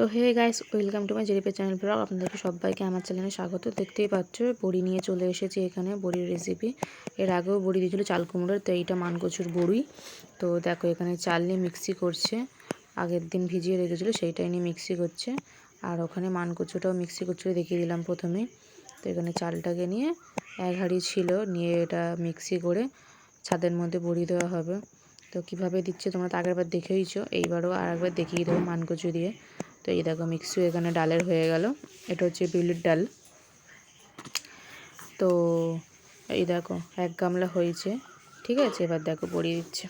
তো hey guys, welcome to my জেরিপে channel blog. আপনাদেরকে সবাইকে আমার চ্যানেলে স্বাগত। দেখতেই পাচ্ছ, বড়ি নিয়ে চলে এসেছি এখানে, বড়ির রেসিপি এর আগেও বড়ি দিয়েছিল চাল কুমড়োর, তো এইটা মানকচুর বড়ি। তো দেখো, এখানে চাল নিয়ে মিক্সি করছে। আগের দিন ভিজিয়ে রেখেছিলো, সেইটাই নিয়ে মিক্সি করছে। আর ওখানে মানকচুটাও মিক্সি করছিল, দেখিয়ে দিলাম প্রথমে। তো এখানে চালটাকে নিয়ে এক হাঁড়ি ছিল, নিয়ে এটা মিক্সি করে ছাদের মধ্যে বড়ি দেওয়া হবে। তো কীভাবে দিচ্ছে তোমরা তো আগেরবার দেখেইছো, এইবারও আর একবার দেখিয়ে দেবো মানকচু দিয়ে। তো এই দেখো মিক্সি এখানে ডালের হয়ে গেল। এটা হচ্ছে বিউলির ডাল। তো এই দেখো, এক গামলা হয়েছে, ঠিক আছে? এবার দেখো বড়িয়ে দিচ্ছে।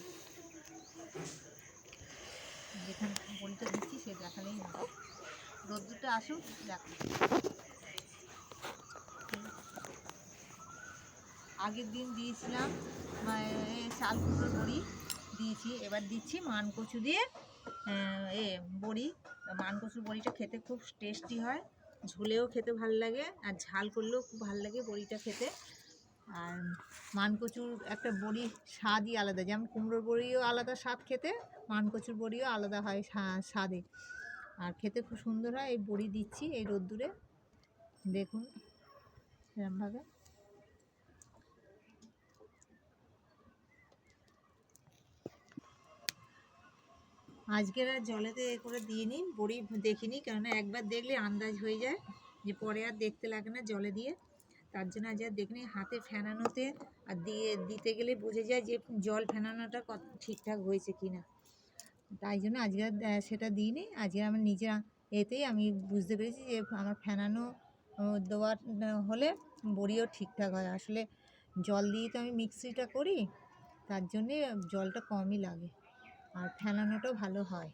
রোদ্দুরটা আসুক দেখো আগের দিন দিয়েছিলাম মানে চাল কুমড়োর বড়ি দিয়েছি। এবার দিচ্ছি মান কচু দিয়ে এ বড়ি। তা মান কচুর বড়িটা খেতে খুব টেস্টি হয়। ঝোলেও খেতে ভালো লাগে আর ঝাল করলেও খুব ভালো লাগে বড়িটা খেতে। আর মানকচুর একটা বড়ি স্বাদই আলাদা। যেমন কুমড়োর বড়িও আলাদা স্বাদ খেতে, মানকচুর বড়িও আলাদা হয় স্বাদে। আর খেতে খুব সুন্দর হয়। এই বড়ি দিচ্ছি এই রোদ্দুরে। দেখুন এরমভাবে আজকের আর জলেতে এ করে দিয়ে নিন বড়ি দেখিনি কেননা একবার দেখলে আন্দাজ হয়ে যায় যে পরে আর দেখতে লাগে না জলে দিয়ে। তার জন্য আজ আর দেখিনি হাতে ফেনানোতে আর দিয়ে দিতে গেলে বুঝে যায় যে জল ফেনানোটা কত ঠিকঠাক হয়েছে কি না। তাই জন্য আজকে সেটা দিইনি। আজকে আমার নিজের এতেই আমি বুঝতে পেরেছি যে আমার ফেনানো ও, দেওয়ার হলে বড়িও ঠিকঠাক হয়। আসলে জল দিয়ে তো আমি মিক্সিটা করি তার জন্যে জলটা কমই লাগে। আর ফেনানোটাও ভালো হয়।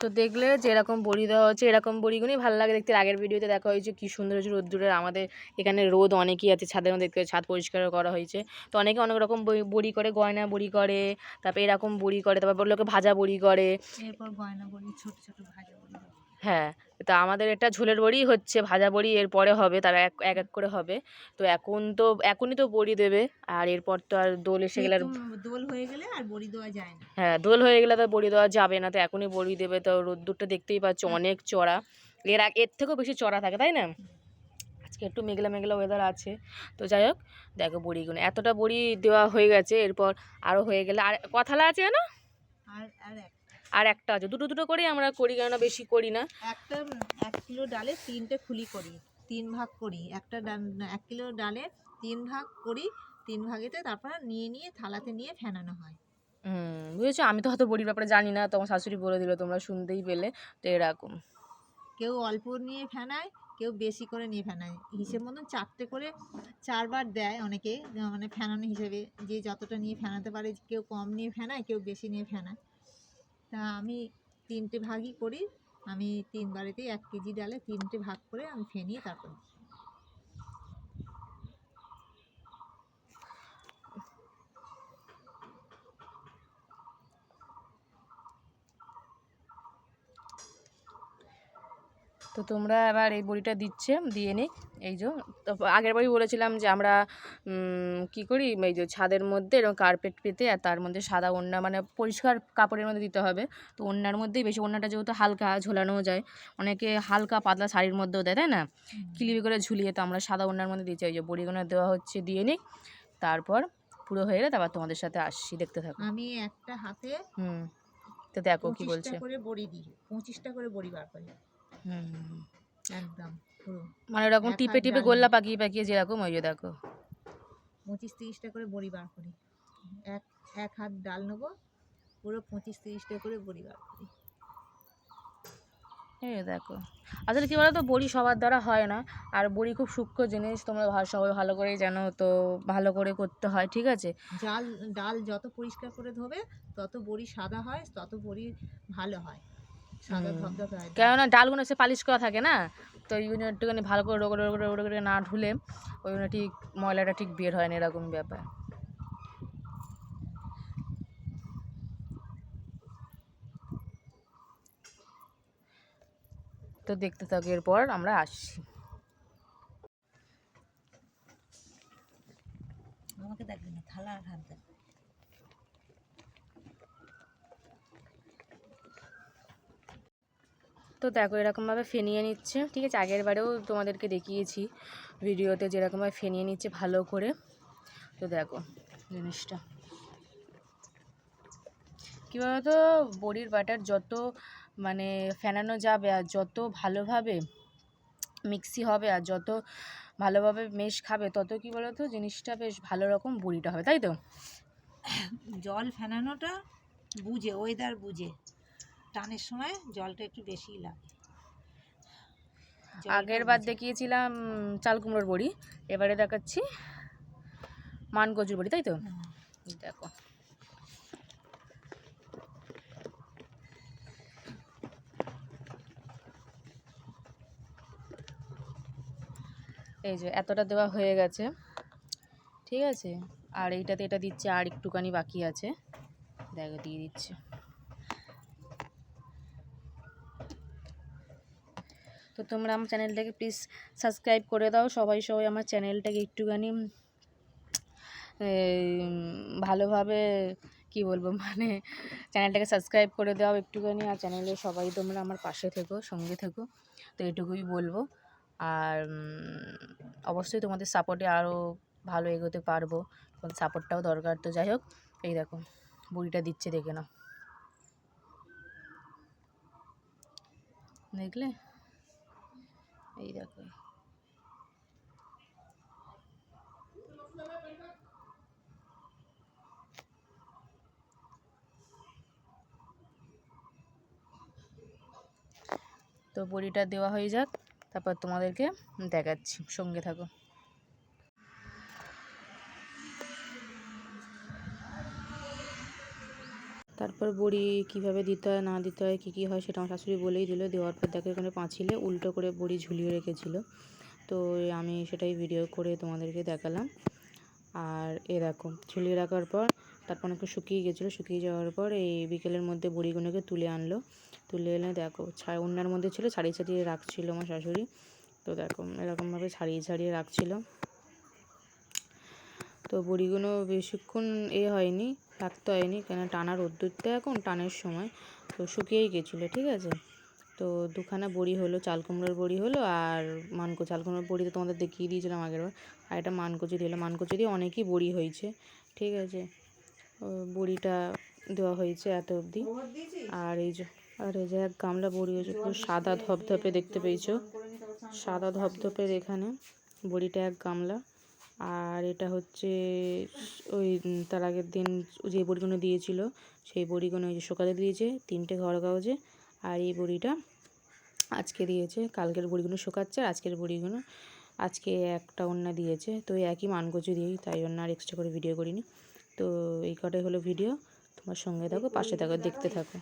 তো দেখলে যেরকম বড়ি দেওয়া হচ্ছে এরকম বড়িগুলোই ভালো লাগে দেখতে। আগের ভিডিওতে দেখা হয়েছে কি সুন্দর হয়েছে রোদ্দুরের আমাদের এখানে রোদ অনেকই আছে ছাদের মধ্যে দেখতে ছাদ পরিষ্কার করা হয়েছে। তো অনেকে অনেক রকম বড়ি- করে গয়না বড়ি করে তারপর এরকম বড়ি করে তারপর লোকে ভাজা বড়ি করে। এরপর গয়না বড়ি ছোট ছোট ভাজা বড়ি। হ্যাঁ তা আমাদের এটা ঝোলের বড়ি হচ্ছে ভাজা বড়ি এরপরে হবে তারা এক এক এক করে হবে। তো এখন তো এখনই তো বড়ি দেবে আর এরপর তো আর দোল এসে গেলে আর দোল হয়ে গেলে আর বড়ি দেওয়া যায় না। হ্যাঁ দোল হয়ে গেলে তো বড়ি দেওয়া যাবে না তো এখনই বড়ি দেবে তো রোদ্দুরটা দেখতেই পাচ্ছ অনেক চড়া। এর আগে এর থেকেও বেশি চড়া থাকে তাই না? আজকে একটু মেঘলা মেঘলা ওয়েদার আছে। তো যাই হোক দেখো বড়িগুলো এতটা বড়ি দেওয়া হয়ে গেছে এরপর আরও হয়ে গেলে আর কথালা আছে না আর আর আর একটা আছে। দুটো দুটো করেই আমরা করি কেননা বেশি করি না। একটা এক কিলো ডালে তিনটে খুলি করি তিন ভাগ করি। একটা ডাল- এক কিলো ডালে তিন ভাগ করি তিন ভাগেতে তারপর নিয়ে নিয়ে থালাতে নিয়ে ফেনানো হয়। হুম বুঝেছ? আমি তো হয়তো বড়ির ব্যাপারে জানি না তোমার শাশুড়ি বলে দিল তোমরা শুনতেই পেলে তো এরকম। কেউ অল্প নিয়ে ফেনায় কেউ বেশি করে নিয়ে ফেনায়। হিসেব মতন চারটে করে চারবার দেয় অনেকে মানে ফেনানো হিসেবে। যে যতটা নিয়ে ফেনাতে পারে কেউ কম নিয়ে ফেনায় কেউ বেশি নিয়ে ফেনায়। তা আমি তিনটে ভাগই করি আমি তিন বাড়িতেই এক কেজি ডালে তিনটে ভাগ করে আমি ফেনিয়ে তারপর। তো তোমরা এবার এই বড়িটা দিচ্ছে দিয়ে নিই এই যে তো আগের বারই বলেছিলাম যে আমরা কি করি? এই যে ছাদের মধ্যে এরকম কার্পেট পেতে আর তার মধ্যে সাদা ওড়না মানে পরিষ্কার কাপড়ের মধ্যে দিতে হবে। তো ওড়নার মধ্যেই বেশি ওড়নাটা যেহেতু হালকা ঝোলানোও যায় অনেকে হালকা পাতলা শাড়ির মধ্যেও দেয় তাই না? কিলিপি করে ঝুলিয়ে তো আমরা সাদা ওড়নার মধ্যে দিচ্ছি। ওই যে বড়িগুলো দেওয়া হচ্ছে দিয়ে নিই তারপর পুরো হয়ে গেলে তারপর তোমাদের সাথে আসছি দেখতে থাকো। আমি একটা হাতে হুম। তো দেখো কি বলছে। পঁচিশটা করে বড়ি দিই পঁচিশটা করে বড়ি বার করি। একদম পুরো। মানে এরকম এক টিপে টিপে গোল্লা পাকিয়ে পাকিয়ে যেরকম ওই যে দেখো। পঁচিশ তিরিশটা করে বড়ি বার করি। এক এক হাত ডাল নেব পুরো পঁচিশ তিরিশটা করে বড়ি বার করি। এই দেখো। আসলে কী বলতো বড়ি সবার দ্বারা হয় না। আর বড়ি খুব সূক্ষ্ম জিনিস তোমরা সবাই ভালো করে জানো তো ভালো করে করতে হয় ঠিক আছে? ডাল ডাল যত পরিষ্কার করে ধোবে তত বড়ি সাদা হয় তত বড়ি ভালো হয়। কেননা ডালগুলো সে পালিশ করা থাকে না তো ওই জন্য একটুখানি ভালো করে রোগড়ে রোগড়ে রোগড়ে করে না ঢুলে ওই জন্য ঠিক ময়লাটা ঠিক বের হয় না এরকম ব্যাপার। তো দেখতে থাকো এরপর আমরা আসছি। আমাকে দেখবে না থালা আর হাত দেখবে তো দেখো এরকমভাবে ফেনিয়ে নিচ্ছে। ঠিক আছে, আগের বারেও তোমাদেরকে দেখিয়েছি ভিডিওতে যেরকমভাবে ফেনিয়ে নিচ্ছে ভালো করে। তো দেখো জিনিসটা। কী বলতো, বড়ির বাটার যত মানে ফেনানো যাবে আর যত ভালোভাবে মিক্সি হবে আর যত ভালোভাবে মেশ খাবে, তত কি বলতো জিনিসটা বেশ ভালো রকম বড়িটা হবে, তাই তো? জল ফেনানোটা বুঝে ওয়েদার বুঝে। টানের সময় জলটা একটু বেশিই লাগে। আগের বার দেখিয়েছিলাম চাল কুমড়োর বড়ি। এবারে দেখাচ্ছি মান কচুর বড়ি তাই তো? দেখো। এই যে এতটা দেওয়া হয়ে গেছে। ঠিক আছে? আর এইটাতে এটা দিচ্ছে আর একটুখানি বাকি আছে। দেখো দিয়ে দিচ্ছে। তো তোমরা আমার চ্যানেলটাকে প্লিজ সাবস্ক্রাইব করে দাও। সবাই সবাই আমার চ্যানেলটাকে একটুখানি ভালোভাবে, কি বলব মানে চ্যানেলটাকে সাবস্ক্রাইব করে দাও একটুখানি। আর চ্যানেলে সবাই তোমরা আমার পাশে থেকো, সঙ্গে থেকো। তো এটুকুই বলব। আর অবশ্যই তোমাদের সাপোর্টে আরও ভালো এগোতে পারব। তোমাদের সাপোর্টটাও দরকার। তো যাই হোক, এই দেখো, বুড়িটা দিচ্ছে দেখে নাও। দেখলে? এই দেখো। তো বড়িটা দেওয়া হয়ে যাক তারপর তোমাদেরকে দেখাচ্ছি। সঙ্গে থাকো। তারপর বড়ি কীভাবে দিতে হয়, না দিতে হয়, কী কী হয় সেটা আমার শাশুড়ি বলেই দিল। দেওয়ার পর দেখো এখানে পাঁচিলে উল্টো করে বড়ি ঝুলিয়ে রেখেছিল। তো আমি সেটাই ভিডিও করে তোমাদেরকে দেখালাম। আর এ দেখো, ঝুলিয়ে রাখার পর তারপর একটু শুকিয়ে গেছিল। শুকিয়ে যাওয়ার পর এই বিকেলের মধ্যে বড়িগুলোকে তুলে আনলো। তুলে এনে দেখো ছা উন্নার মধ্যে ছিল, ছাড়িয়ে ছাড়িয়ে রাখছিল আমার শাশুড়ি। তো দেখো, এরকমভাবে ছাড়িয়ে ছাড়িয়ে রাখছিল। তো বড়িগুলো বেশিক্ষণ এ হয়নি রাখতে হয়নি, কেন টানা রোদ্দুরটা এখন টানের সময়, তো শুকিয়েই গেছিল, ঠিক আছে? তো দুখানা বড়ি হলো চাল কুমড়োর বড়ি হলো আর মানকো চাল কুমড়োর বড়ি তো তোমাদের দেখিয়ে দিয়েছিলাম আগের বার আর এটা মানকচুরি হলো মানকচুরি অনেকই বড়ি হয়েছে, ঠিক আছে? বড়িটা দেওয়া হয়েছে এত অবধি। আর এই যে আর এই যে এক গামলা বড়ি হয়েছে, পুরো সাদা ধপধপে দেখতে পেয়েছ। সাদা ধপধপের এখানে বড়িটা এক গামলা। আর এটা হচ্ছে ওই তার আগের দিন যে বড়িগুলো দিয়েছিল, সেই বড়িগুলো ওই যে সকালে দিয়েছে, তিনটে ঘর কাগজে আর এই বড়িটা আজকে দিয়েছে, কালকের বড়িগুলো শোকাচ্ছে আর আজকের বড়িগুলো আজকে একটা অন্য দিয়েছে। তো একই মানকচু দিয়েই, তাই জন্য আর এক্সট্রা করে ভিডিও করিনি। তো এই কটাই হলো ভিডিও তোমার সঙ্গে থাকো, পাশে থাকো, দেখতে থাকো।